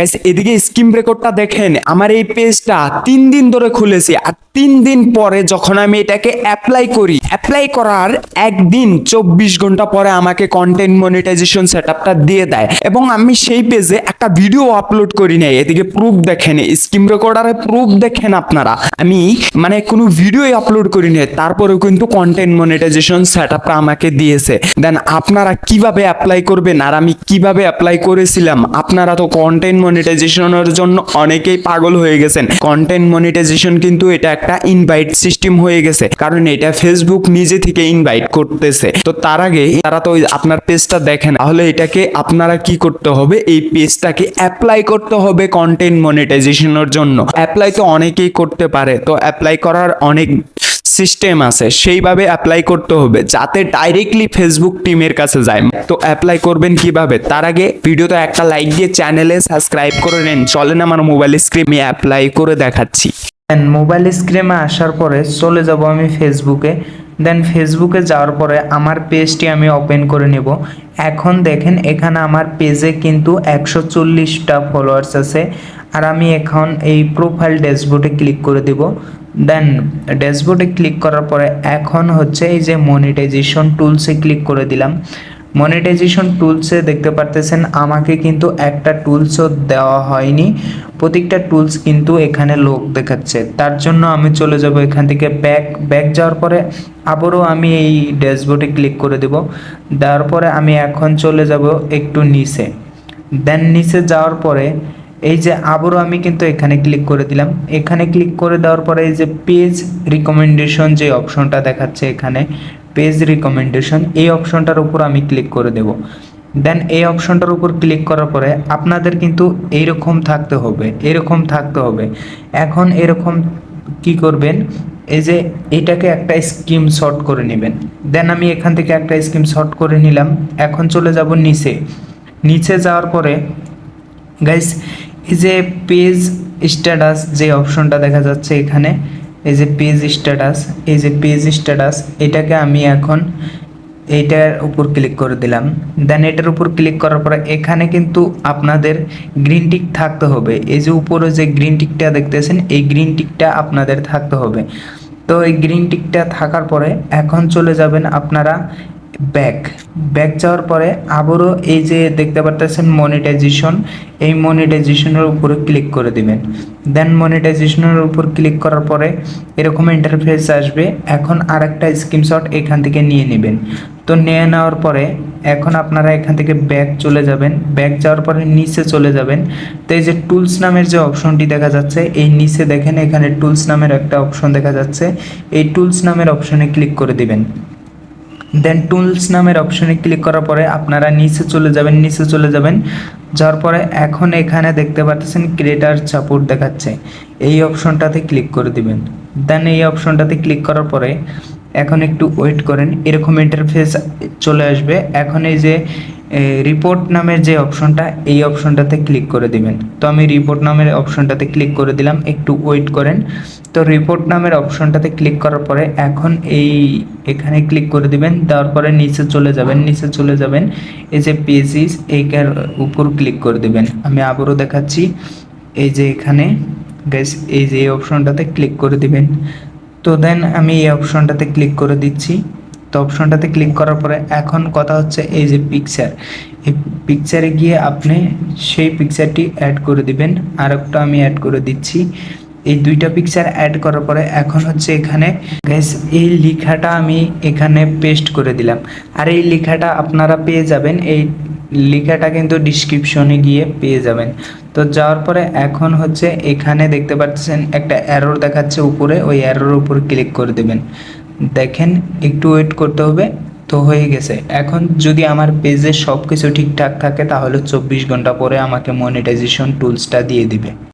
Guys এদিকে screen রেকর্ডটা দেখেন। আমার এই পেজটা তিন দিন ধরে খুলেছি আর তিন দিন পরে যখন আমি এটাকে অ্যাপ্লাই করি অ্যাপ্লাই করার একদিন চব্বিশ ঘণ্টা পরে আমাকে কন্টেন্ট মনিটাইজেশন সেটআপটা দিয়ে দেয়। এবং আমি সেই পেজে একটা ভিডিও আপলোড করি নাই। এদিকে প্রুফ দেখেন স্ক্রিন রেকর্ডারে প্রুফ দেখেন আপনারা। আমি মানে কোনো ভিডিও আপলোড করি নাই, তারপরেও কিন্তু কন্টেন্ট মনিটাইজেশন সেটআপটা আমাকে দিয়েছে। দেন আপনারা কীভাবে অ্যাপ্লাই করবেন আর আমি কীভাবে অ্যাপ্লাই করেছিলাম, আপনারা তো কন্টেন্ট মনিটাইজেশনের জন্য অনেকেই পাগল হয়ে গেছেন। কন্টেন্ট মনিটাইজেশন কিন্তু এটা একটা ইনভাইট সিস্টেম হয়ে গেছে। কারণ এটা ফেসবুক নিজে থেকে ইনভাইট করতেছে। তো তার আগে তারা তো আপনার পেজটা দেখেন তাহলে এটাকে আপনারা কি করতে হবে? এই পেজটাকে অ্যাপ্লাই করতে হবে কন্টেন্ট মনিটাইজেশনের জন্য। অ্যাপ্লাই তো অনেকেই করতে পারে। তো অ্যাপ্লাই করার অনেক সিস্টেম আছে, সেইভাবে অ্যাপ্লাই করতে হবে যাতে ডাইরেক্টলি ফেসবুক টিমের কাছে যায়। তো অ্যাপ্লাই করবেন কীভাবে? তার আগে ভিডিওতে একটা লাইক দিয়ে চ্যানেলে সাবস্ক্রাইব করে নেন। চলেন আমার মোবাইল স্ক্রিনে অ্যাপ্লাই করে দেখাচ্ছি। দেন মোবাইল স্ক্রিনে আসার পরে চলে যাব আমি ফেসবুকে দেন ফেসবুকে যাওয়ার পরে আমার পেজটি আমি ওপেন করে নেব। এখন দেখেন এখানে আমার পেজে কিন্তু একশো চল্লিশটা ফলোয়ার্স আছে। আর আমি এখন এই প্রোফাইল ড্যাশবোর্ডে ক্লিক করে দেব। দেন ড্যাশবোর্ডে ক্লিক করার পরে এখন হচ্ছে এই যে মনিটাইজেশন টুলসে ক্লিক করে দিলাম। মনিটাইজেশন টুলসে দেখতে পারতেছেন আমাকে কিন্তু একটা টুলসও দেওয়া হয়নি। প্রত্যেকটা টুলস কিন্তু এখানে লোক দেখাচ্ছে। তার জন্য আমি চলে যাব এখান থেকে ব্যাক ব্যাক যাওয়ার পরে আবারও আমি এই ড্যাশবোর্ডে ক্লিক করে দেব। দেওয়ার পরে আমি এখন চলে যাব একটু নিচে। দেন নিচে যাওয়ার পরে এই যে আবারও আমি কিন্তু এখানে ক্লিক করে দিলাম। এখানে ক্লিক করে দেওয়ার পরে এই যে পেজ রিকমেন্ডেশন যে অপশনটা দেখাচ্ছে এখানে পেজ রিকমেন্ডেশন এই অপশনটার উপর আমি ক্লিক করে দেব। দেন এই অপশনটার উপর ক্লিক করার পরে আপনাদের কিন্তু এইরকম থাকতে হবে, এরকম থাকতে হবে। এখন এরকম কি করবেন? এই যে এটাকে একটা স্কিম শর্ট করে নেবেন। দেন আমি এখান থেকে একটা স্কিম শর্ট করে নিলাম। এখন চলে যাব নিচে। নিচে যাওয়ার পরে গাইস এই যে পেজ স্ট্যাটাস যে অপশনটা দেখা যাচ্ছে এখানে, এই যে পেজ স্ট্যাটাস এই যে পেজ স্ট্যাটাস এটাকে আমি এখন এইটার উপর ক্লিক করে দিলাম। দেন এটার উপর ক্লিক করার পরে এখানে কিন্তু আপনাদের গ্রিন টিক থাকতে হবে। এই যে উপরে যে গ্রিন টিকটা দেখতেছেন, এই গ্রিন টিকটা আপনাদের থাকতে হবে। তো এই গ্রিন টিকটা থাকার পরে এখন চলে যাবেন আপনারা ব্যাক ব্যাক যাওয়ার পরে আবারও এই যে দেখতে পারতেছেন মনিটাইজেশন এই মনিটাইজেশনের উপরে ক্লিক করে দিবেন। দেন মনিটাইজেশনের উপর ক্লিক করার পরে এরকম ইন্টারফেস আসবে। এখন আর একটা স্ক্রিনশট এখান থেকে নিয়ে নেবেন। তো নিয়ে নেওয়ার পরে এখন আপনারা এখান থেকে ব্যাক চলে যাবেন। ব্যাক যাওয়ার পরে নিচে চলে যাবেন। তো এই যে টুলস নামের যে অপশনটি দেখা যাচ্ছে, এই নিচে দেখেন এখানে টুলস নামের একটা অপশন দেখা যাচ্ছে। এই টুলস নামের অপশনে ক্লিক করে দিবেন। দেন টুলস নামের অপশনে ক্লিক করার পরে আপনারা নিচে চলে যাবেন, নিচে চলে যাবেন। যাওয়ার পরে এখন এখানে দেখতে পাচ্ছেন ক্রিয়েটার সাপোর্ট দেখাচ্ছে। এই অপশনটাতে ক্লিক করে দিবেন। দেন এই অপশনটাতে ক্লিক করার পরে এখন একটু ওয়েট করেন। এরকম ইন্টারফেস চলে আসবে। এখন এই যে রিপোর্ট নামের যে অপশনটা এই অপশনটাতে ক্লিক করে দিবেন। তো আমি রিপোর্ট নামের অপশনটাতে ক্লিক করে দিলাম, একটু ওয়েট করেন। তো রিপোর্ট নামের অপশনটাতে ক্লিক করার পরে এখন এই এখানে ক্লিক করে দিবেন, দেওয়ার পরে নিচে চলে যাবেন, নিচে চলে যাবেন। এই যে পেজিস এইটার উপর ক্লিক করে দিবেন। আমি আবারও দেখাচ্ছি। এই যে এখানে গ্যাস এই যে এই অপশনটাতে ক্লিক করে দিবেন। তো দেন আমি এই অপশনটাতে ক্লিক করে দিচ্ছি। তো অপশনটাতে ক্লিক করার পরে এখন কথা হচ্ছে এই যে পিকচার এই পিকচারে গিয়ে আপনি সেই পিকচারটি অ্যাড করে দিবেন। আর একটা আমি অ্যাড করে দিচ্ছি। এই দুইটা পিকচার অ্যাড করার পরে এখন হচ্ছে এখানে গ্যাস এই লেখাটা আমি এখানে পেস্ট করে দিলাম। আর এই লেখাটা আপনারা পেয়ে যাবেন। এই লেখাটা কিন্তু ডিসক্রিপশনে গিয়ে পেয়ে যাবেন। তো যাওয়ার পরে এখন হচ্ছে এখানে দেখতে পাচ্ছেন একটা অ্যারোর দেখাচ্ছে উপরে। ওই অ্যারোর উপর ক্লিক করে দেবেন। দেখেন, একটু ওয়েট করতে হবে, তো হয়ে গেছে। এখন যদি আমার পেজে সব কিছু ঠিকঠাক থাকে, তাহলে চব্বিশ ঘণ্টা পরে আমাকে মনিটাইজেশন টুলসটা দিয়ে দিবে।